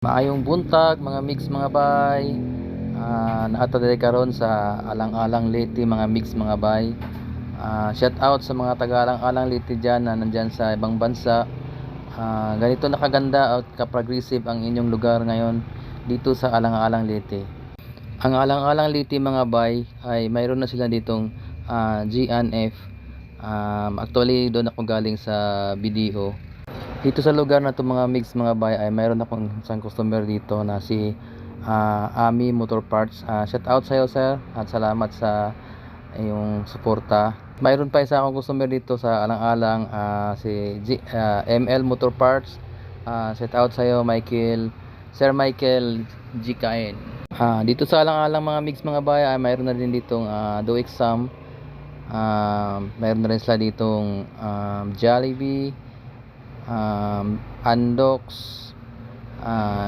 Maayong buntag mga mix mga bay. Ah, naata diri karon sa Alang-alang Leyte mga mix mga bay. Ah, shout out sa mga taga Alang-alang Leyte diyan na nandyan sa ibang bansa. Ah, ganito nakaganda at ka-progressive ang inyong lugar ngayon dito sa Alang-alang Leyte. Ang Alang-alang Leyte mga bay ay mayroon na sila ditong ah, GNF. Um, actually doon ako galing sa BDO. Dito sa lugar na to mga mix mga bay ay mayroon akong isang customer dito na si ah, Ami Motor Parts. Ah, shout out sa iyo sir at salamat sa iyong suporta. Mayroon pa isa akong customer dito sa Alang-alang ah, si G, ah, ML Motor Parts. Ah, shout out sa iyo Michael. Sir Michael GKN. Ah, dito sa Alang-alang mga mix mga bay ay mayroon na din ditong ah, do exam. Um, mayroon na rin sila ditong um, Jollibee um, Andox, ah,